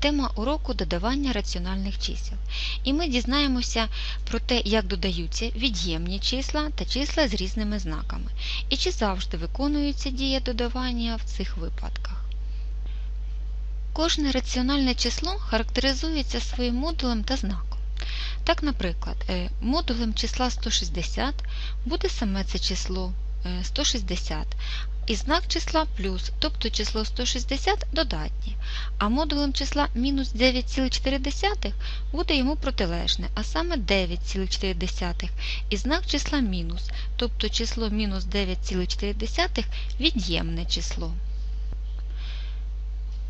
тема уроку додавання раціональних чисел. І ми дізнаємося про те, як додаються від'ємні числа та числа з різними знаками, і чи завжди виконується дія додавання в цих випадках. Кожне раціональне число характеризується своїм модулем та знаком. Так, наприклад, е, модулем числа 160 буде саме це число 160, і знак числа плюс, тобто число 160 додатнє, а модулем числа мінус 9,4 буде йому протилежне, а саме 9,4, і знак числа мінус, тобто число мінус 9,4 від'ємне число.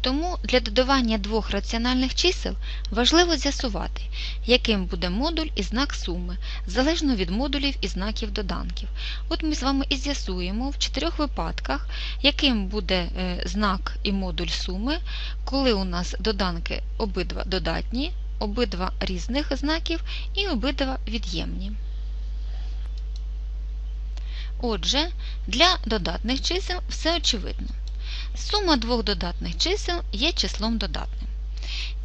Тому для додавання двох раціональних чисел важливо з'ясувати, яким буде модуль і знак суми, залежно від модулів і знаків доданків. От ми з вами і з'ясуємо в чотирьох випадках, яким буде е, знак і модуль суми, коли у нас доданки обидва додатні, обидва різних знаків і обидва від'ємні. Отже, для додатних чисел все очевидно. Сума двох додатних чисел є числом додатним.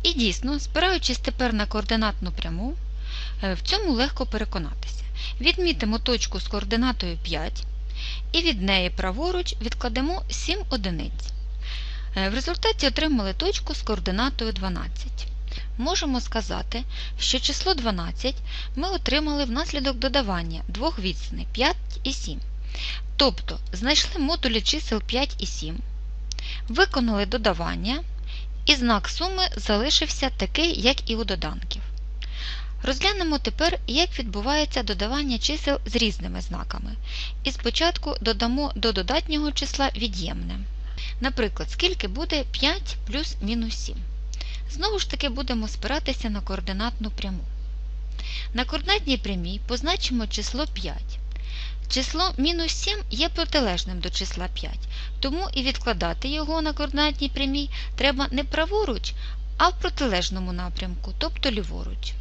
І дійсно, спираючись тепер на координатну пряму, в цьому легко переконатися. Відмітимо точку з координатою 5 і від неї праворуч відкладемо 7 одиниць. В результаті отримали точку з координатою 12. Можемо сказати, що число 12 ми отримали внаслідок додавання двох відстаней 5 і 7. Тобто знайшли модулі чисел 5 і 7. Виконали додавання, і знак суми залишився такий, як і у доданків. Розглянемо тепер, як відбувається додавання чисел з різними знаками. І спочатку додамо до додатнього числа від'ємне. Наприклад, скільки буде 5 плюс мінус 7. Знову ж таки будемо спиратися на координатну пряму. На координатній прямій позначимо число 5. Число мінус 7 є протилежним до числа 5, тому і відкладати його на координатній прямій треба не праворуч, а в протилежному напрямку, тобто ліворуч.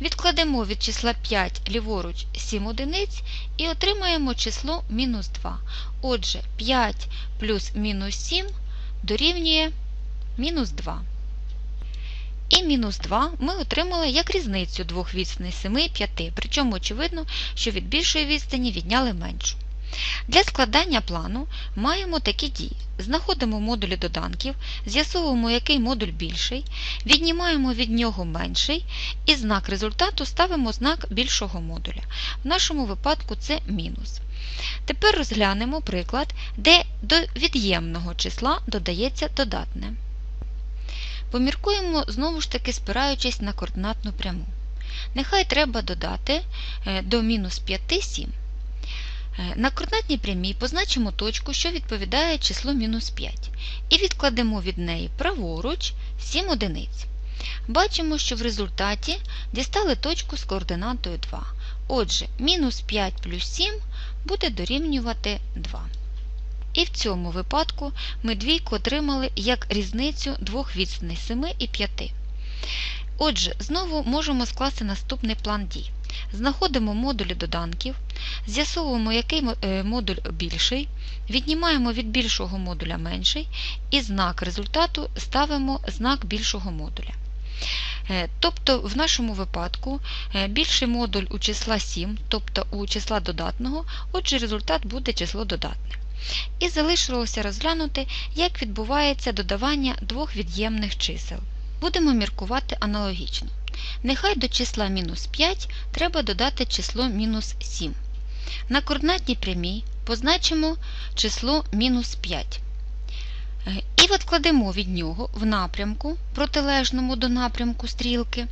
Відкладемо від числа 5 ліворуч 7 одиниць і отримаємо число мінус 2. Отже, 5 плюс мінус 7 дорівнює мінус 2. І мінус 2 ми отримали як різницю двох відстаней 7 і 5, причому очевидно, що від більшої відстані відняли меншу. Для складання плану маємо такі дії. Знаходимо модулі доданків, з'ясовуємо, який модуль більший, віднімаємо від нього менший і знак результату ставимо знак більшого модуля. В нашому випадку це мінус. Тепер розглянемо приклад, де до від'ємного числа додається додатне. Поміркуємо знову ж таки спираючись на координатну пряму. Нехай треба додати до мінус 5 7. На координатній прямій позначимо точку, що відповідає числу мінус 5, і відкладемо від неї праворуч 7 одиниць. Бачимо, що в результаті дістали точку з координатою 2. Отже, мінус 5 плюс 7 буде дорівнювати 2. І в цьому випадку ми двійку отримали як різницю двох відстаней 7 і 5. Отже, знову можемо скласти наступний план дій. Знаходимо модулі доданків, з'ясовуємо, який модуль більший, віднімаємо від більшого модуля менший, і знак результату ставимо знак більшого модуля. Тобто, в нашому випадку більший модуль у числа 7, тобто у числа додатного, отже, результат буде число додатне. І залишилося розглянути, як відбувається додавання двох від'ємних чисел. Будемо міркувати аналогічно. Нехай до числа мінус 5 треба додати число мінус 7. На координатній прямій позначимо число мінус 5. І відкладемо від нього в напрямку, протилежному до напрямку стрілки,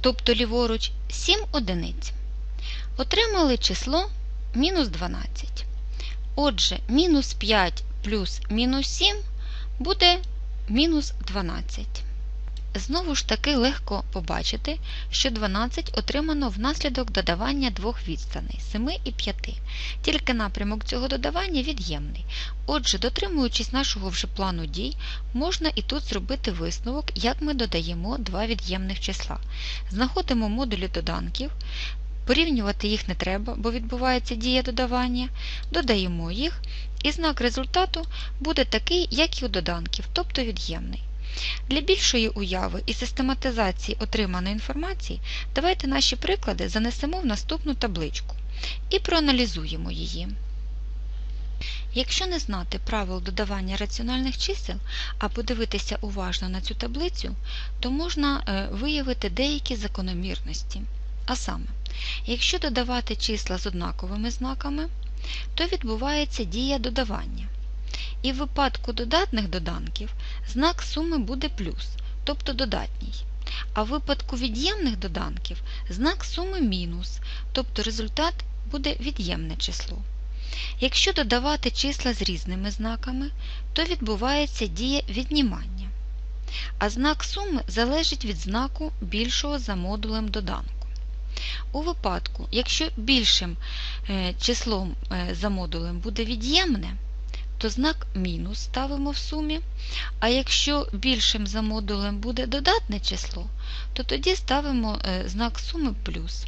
тобто ліворуч, 7 одиниць. Отримали число мінус 12. Отже, мінус 5 плюс мінус 7 буде мінус 12. Знову ж таки легко побачити, що 12 отримано внаслідок додавання двох відстаней 7 і 5. Тільки напрямок цього додавання від'ємний. Отже, дотримуючись нашого вже плану дій, можна і тут зробити висновок, як ми додаємо два від'ємних числа. Знаходимо модулі доданків, порівнювати їх не треба, бо відбувається дія додавання, додаємо їх, і знак результату буде такий, як і у доданків, тобто від'ємний. Для більшої уяви і систематизації отриманої інформації давайте наші приклади занесемо в наступну табличку і проаналізуємо її. Якщо не знати правил додавання раціональних чисел, а подивитися уважно на цю таблицю, то можна е, виявити деякі закономірності. А саме, якщо додавати числа з однаковими знаками, то відбувається дія додавання. І в випадку додатних доданків знак суми буде плюс, тобто додатній. А в випадку від'ємних доданків знак суми мінус, тобто результат буде від'ємне число. Якщо додавати числа з різними знаками, то відбувається дія віднімання. А знак суми залежить від знаку більшого за модулем доданку. У випадку, якщо більшим е, числом е, за модулем буде від'ємне, то знак мінус ставимо в сумі, а якщо більшим за модулем буде додатне число, то тоді ставимо е, знак суми плюс.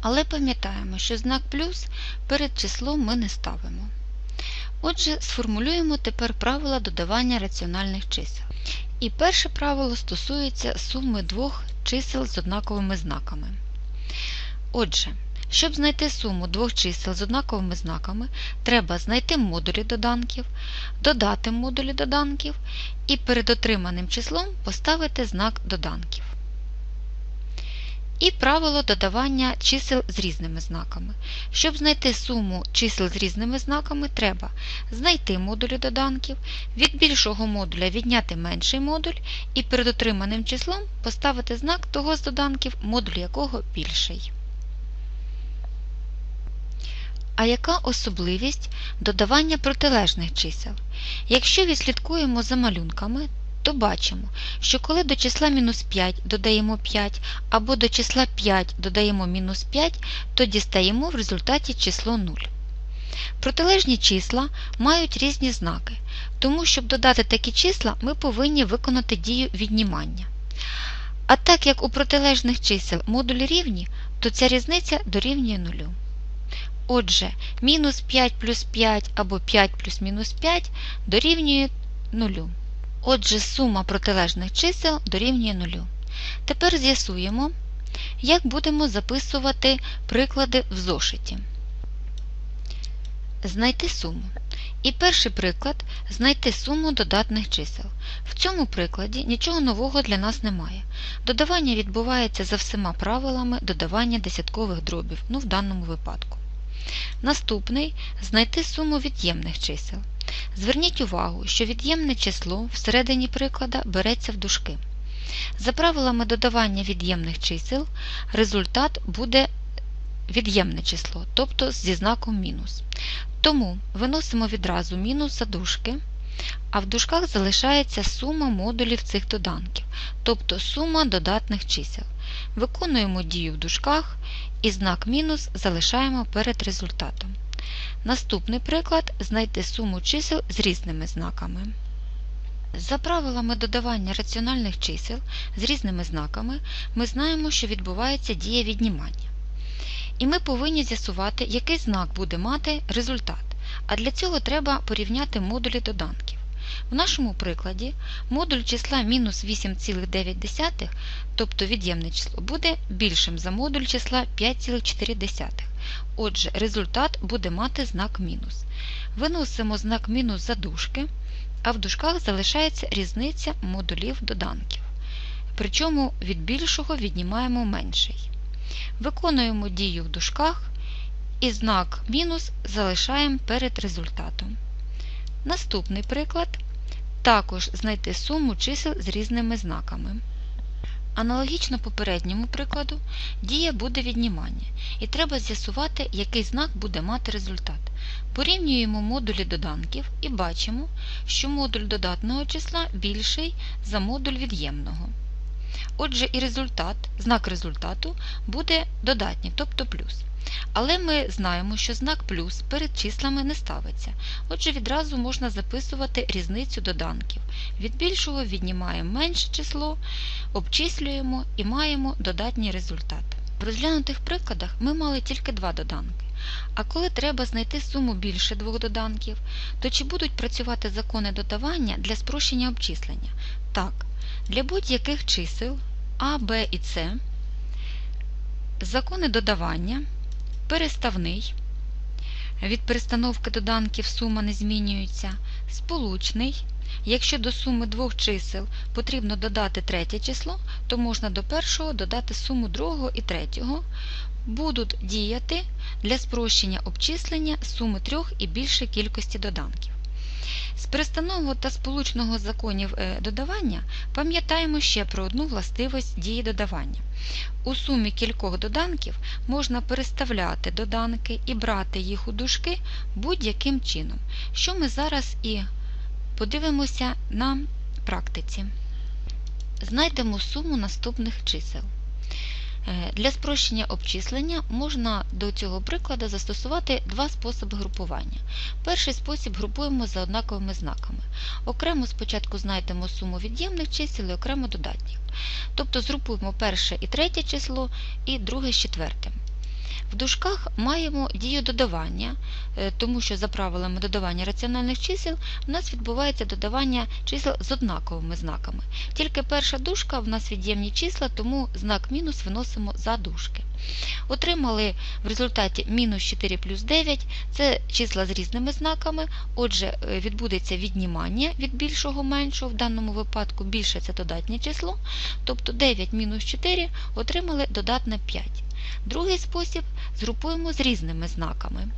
Але пам'ятаємо, що знак плюс перед числом ми не ставимо. Отже, сформулюємо тепер правила додавання раціональних чисел. І перше правило стосується суми двох чисел з однаковими знаками. Отже, щоб знайти суму двох чисел з однаковими знаками, треба знайти модулі доданків, додати модулі доданків і перед отриманим числом поставити знак доданків. І правило додавання чисел з різними знаками. Щоб знайти суму чисел з різними знаками, треба знайти модулі доданків, від більшого модуля відняти менший модуль і перед отриманим числом поставити знак того з доданків, модуль якого більший. А яка особливість додавання протилежних чисел? Якщо відслідкуємо за малюнками, то бачимо, що коли до числа мінус 5 додаємо 5 або до числа 5 додаємо мінус 5, то дістаємо в результаті число 0. Протилежні числа мають різні знаки, тому щоб додати такі числа, ми повинні виконати дію віднімання. А так як у протилежних чисел модулі рівні, то ця різниця дорівнює 0. Отже, мінус 5 плюс 5 або 5 плюс мінус 5 дорівнює 0. Отже, сума протилежних чисел дорівнює 0. Тепер з'ясуємо, як будемо записувати приклади в зошиті. Знайти суму. І перший приклад знайти суму додатних чисел. В цьому прикладі нічого нового для нас немає. Додавання відбувається за всіма правилами додавання десяткових дробів, ну в даному випадку. Наступний знайти суму від'ємних чисел. Зверніть увагу, що від'ємне число всередині приклада береться в дужки. За правилами додавання від'ємних чисел, результат буде від'ємне число, тобто зі знаком мінус. Тому виносимо відразу мінус за дужки, а в дужках залишається сума модулів цих доданків, тобто сума додатних чисел. Виконуємо дію в дужках і знак мінус залишаємо перед результатом. Наступний приклад знайти суму чисел з різними знаками. За правилами додавання раціональних чисел з різними знаками ми знаємо, що відбувається дія віднімання. І ми повинні з'ясувати, який знак буде мати результат. А для цього треба порівняти модулі доданків. В нашому прикладі модуль числа мінус 8,9, тобто від'ємне число, буде більшим за модуль числа 5,4. Отже, результат буде мати знак мінус. Виносимо знак мінус за дужки, а в дужках залишається різниця модулів доданків. Причому від більшого віднімаємо менший. Виконуємо дію в дужках і знак мінус залишаємо перед результатом. Наступний приклад також знайти суму чисел з різними знаками. Аналогічно попередньому прикладу, дія буде віднімання, і треба з'ясувати, який знак буде мати результат. Порівнюємо модулі доданків і бачимо, що модуль додатного числа більший за модуль від'ємного. Отже, і результат, знак результату буде додатній, тобто плюс. Але ми знаємо, що знак плюс перед числами не ставиться. Отже, відразу можна записувати різницю доданків. Від більшого віднімаємо менше число, обчислюємо і маємо додатній результат. В розглянутих прикладах ми мали тільки два доданки. А коли треба знайти суму більше двох доданків, то чи будуть працювати закони додавання для спрощення обчислення? Так, для будь-яких чисел А, Б і С закони додавання, переставний, від перестановки доданків сума не змінюється, сполучний. Якщо до суми двох чисел потрібно додати третє число, то можна до першого додати суму другого і третього. Будуть діяти для спрощення обчислення суми трьох і більше кількості доданків. З перестанового та сполучного законів е, додавання пам'ятаємо ще про одну властивість дії додавання. У сумі кількох доданків можна переставляти доданки і брати їх у дужки будь-яким чином, що ми зараз і подивимося на практиці. Знайдемо суму наступних чисел. Е, Для спрощення обчислення можна до цього прикладу застосувати два способи групування. Перший спосіб групуємо за однаковими знаками. Окремо спочатку знайдемо суму від'ємних чисел і окремо додатніх. Тобто згрупуємо перше і третє число і друге з четвертим. В дужках маємо дію додавання, е, тому що за правилами додавання раціональних чисел у нас відбувається додавання чисел з однаковими знаками. Тільки перша дужка в нас від'ємні числа, тому знак мінус виносимо за дужки. Отримали в результаті мінус 4 плюс 9 це числа з різними знаками, отже, е, відбудеться віднімання від більшого меншого, в даному випадку більше це додатнє число, тобто 9 мінус 4 отримали додатне 5. Другий спосіб згрупуємо з різними знаками.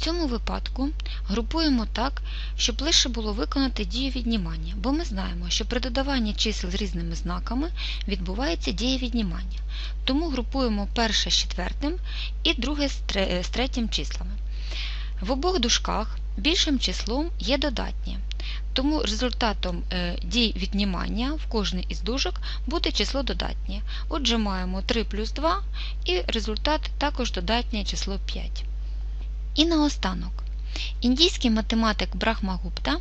В цьому випадку групуємо так, щоб лише було виконати дію віднімання, бо ми знаємо, що при додаванні чисел з різними знаками відбувається дія віднімання. Тому групуємо перше з четвертим і друге з третім числами. В обох дужках більшим числом є додатнє. Тому результатом е, дій віднімання в кожній із дужок буде число додатнє. Отже, маємо 3 плюс 2 і результат також додатнє число 5. І наостанок. Індійський математик Брахмагупта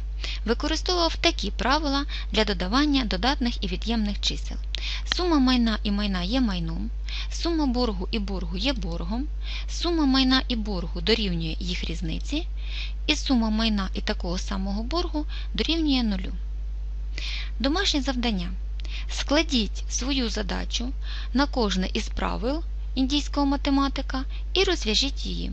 використовував такі правила для додавання додатних і від'ємних чисел. Сума майна і майна є майном, сума боргу і боргу є боргом, сума майна і боргу дорівнює їх різниці, і сума майна і такого самого боргу дорівнює нулю. Домашнє завдання. Складіть свою задачу на кожне із правил індійського математика і розв'яжіть її.